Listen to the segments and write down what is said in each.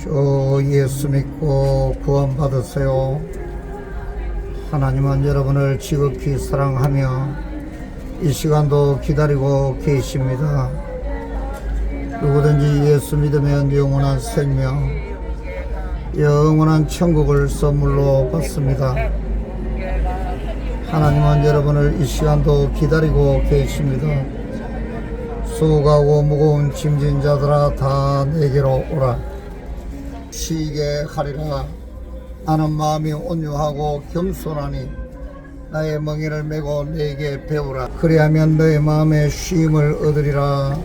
저 예수 믿고 구원받으세요. 하나님은 여러분을 지극히 사랑하며 이 시간도 기다리고 계십니다. 누구든지 예수 믿으면 영원한 생명, 영원한 천국을 선물로 받습니다. 하나님은 여러분을 이 시간도 기다리고 계십니다. 수고하고 무거운 짐진 자들아 다 내게로 오라. 쉬게 하리라. 나는 마음이 온유하고 겸손하니 나의 멍에를 메고 내게 배우라. 그리하면 너의 마음에 쉼을 얻으리라.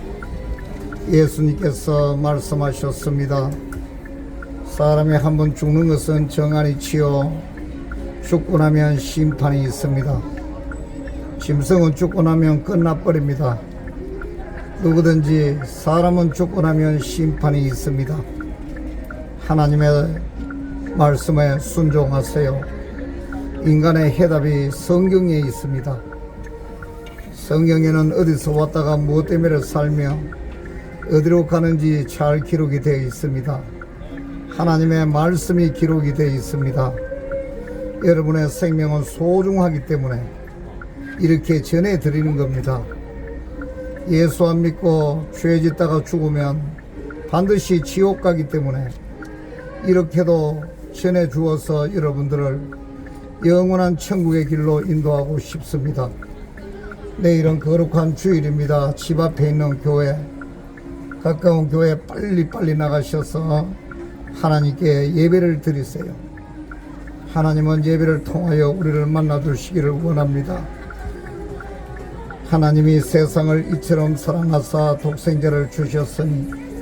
예수님께서 말씀하셨습니다. 사람이 한 번 죽는 것은 정한이 치요. 죽고 나면 심판이 있습니다. 짐승은 죽고 나면 끝나버립니다. 누구든지 사람은 죽고 나면 심판이 있습니다. 하나님의 말씀에 순종하세요. 인간의 해답이 성경에 있습니다. 성경에는 어디서 왔다가 무엇 때문에 살며 어디로 가는지 잘 기록이 되어 있습니다. 하나님의 말씀이 기록이 되어 있습니다. 여러분의 생명은 소중하기 때문에 이렇게 전해 드리는 겁니다. 예수 안 믿고 죄 짓다가 죽으면 반드시 지옥 가기 때문에 이렇게도 전해 주어서 여러분들을 영원한 천국의 길로 인도하고 싶습니다. 내일은 거룩한 주일입니다. 집 앞에 있는 교회, 가까운 교회 빨리빨리 나가셔서 하나님께 예배를 드리세요. 하나님은 예배를 통하여 우리를 만나 주시기를 원합니다. 하나님이 세상을 이처럼 사랑하사 독생자를 주셨으니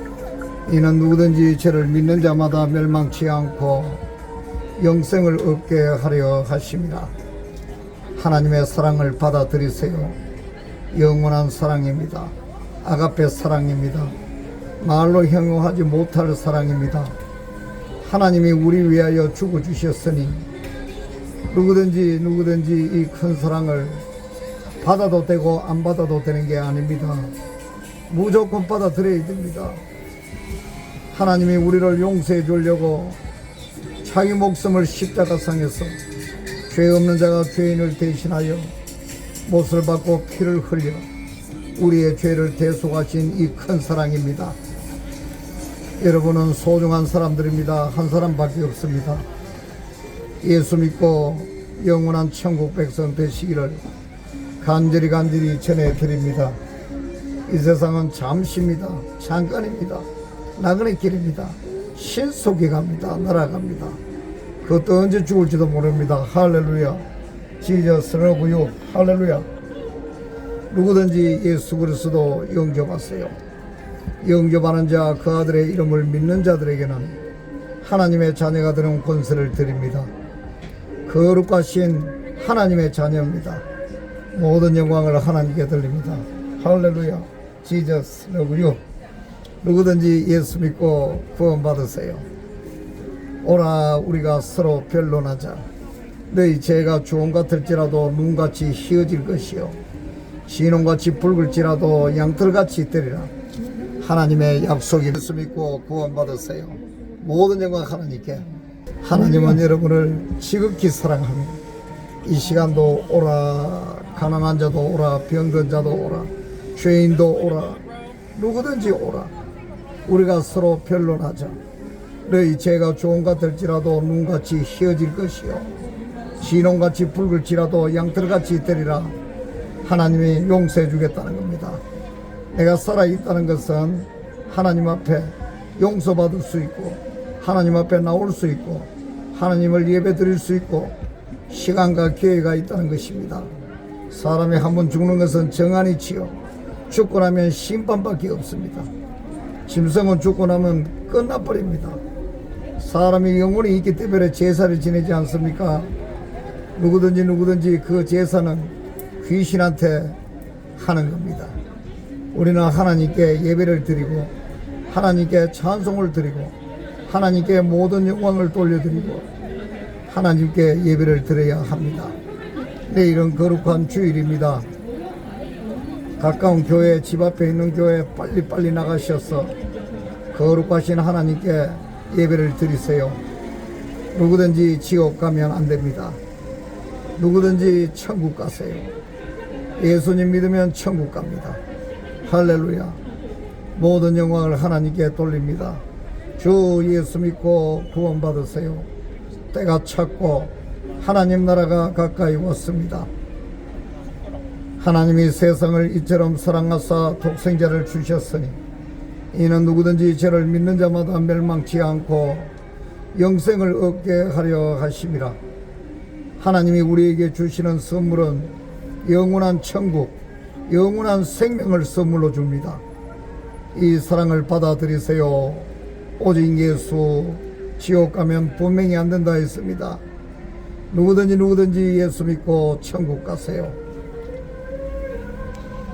이는 누구든지 저를 믿는 자마다 멸망치 않고 영생을 얻게 하려 하십니다. 하나님의 사랑을 받아들이세요. 영원한 사랑입니다. 아가페 사랑입니다. 말로 형용하지 못할 사랑입니다. 하나님이 우리 위하여 죽어 주셨으니 누구든지 누구든지 이 큰 사랑을 받아도 되고 안 받아도 되는 게 아닙니다. 무조건 받아들여야 됩니다. 하나님이 우리를 용서해 주려고 자기 목숨을 십자가상에서 죄 없는 자가 죄인을 대신하여 못을 받고 피를 흘려 우리의 죄를 대속하신 이 큰 사랑입니다. 여러분은 소중한 사람들입니다. 한 사람밖에 없습니다. 예수 믿고 영원한 천국 백성 되시기를 간절히 간절히 전해드립니다. 이 세상은 잠시입니다. 잠깐입니다. 나그네 길입니다. 신속히 갑니다. 날아갑니다. 그것도 언제 죽을지도 모릅니다. 할렐루야. 지저스 러브유. 할렐루야. 누구든지 예수 그리스도 영접하세요. 영접하는 자 그 아들의 이름을 믿는 자들에게는 하나님의 자녀가 되는 권세를 드립니다. 거룩하신 하나님의 자녀입니다. 모든 영광을 하나님께 돌립니다. 할렐루야. 지저스 러브유. 누구든지 예수 믿고 구원받으세요. 오라 우리가 서로 변론하자. 너희 죄가 주홍 같을지라도 눈같이 희어질 것이요. 진홍같이 붉을지라도 양털같이 되리라. 하나님의 약속이 예수 믿고 구원받으세요. 모든 영광 하나님께. 하나님은 여러분을 지극히 사랑합니다. 이 시간도 오라 가난한 자도 오라 병든 자도 오라 죄인도 오라 누구든지 오라 우리가 서로 변론하자 너희 죄가 좋은 같을지라도 눈같이 희어질 것이요 진홍같이 붉을지라도 양털같이 되리라 하나님이 용서해 주겠다는 겁니다 내가 살아있다는 것은 하나님 앞에 용서받을 수 있고 하나님 앞에 나올 수 있고 하나님을 예배 드릴 수 있고 시간과 기회가 있다는 것입니다. 사람이 한 번 죽는 것은 정한이치요. 죽고 나면 심판밖에 없습니다. 짐승은 죽고 나면 끝나버립니다. 사람이 영혼이 있기 때문에 제사를 지내지 않습니까? 누구든지 누구든지 그 제사는 귀신한테 하는 겁니다. 우리는 하나님께 예배를 드리고 하나님께 찬송을 드리고 하나님께 모든 영광을 돌려드리고 하나님께 예배를 드려야 합니다. 내일은 거룩한 주일입니다. 가까운 교회, 집 앞에 있는 교회 빨리빨리 나가셔서 거룩하신 하나님께 예배를 드리세요. 누구든지 지옥 가면 안 됩니다. 누구든지 천국 가세요. 예수님 믿으면 천국 갑니다. 할렐루야. 모든 영광을 하나님께 돌립니다. 주 예수 믿고 구원받으세요. 때가 찼고 하나님 나라가 가까이 왔습니다. 하나님이 세상을 이처럼 사랑하사 독생자를 주셨으니 이는 누구든지 저를 믿는 자마다 멸망치 않고 영생을 얻게 하려 하심이라. 하나님이 우리에게 주시는 선물은 영원한 천국, 영원한 생명을 선물로 줍니다. 이 사랑을 받아들이세요. 오직 예수, 지옥 가면 분명히 안 된다 했습니다. 누구든지 누구든지 예수 믿고 천국 가세요.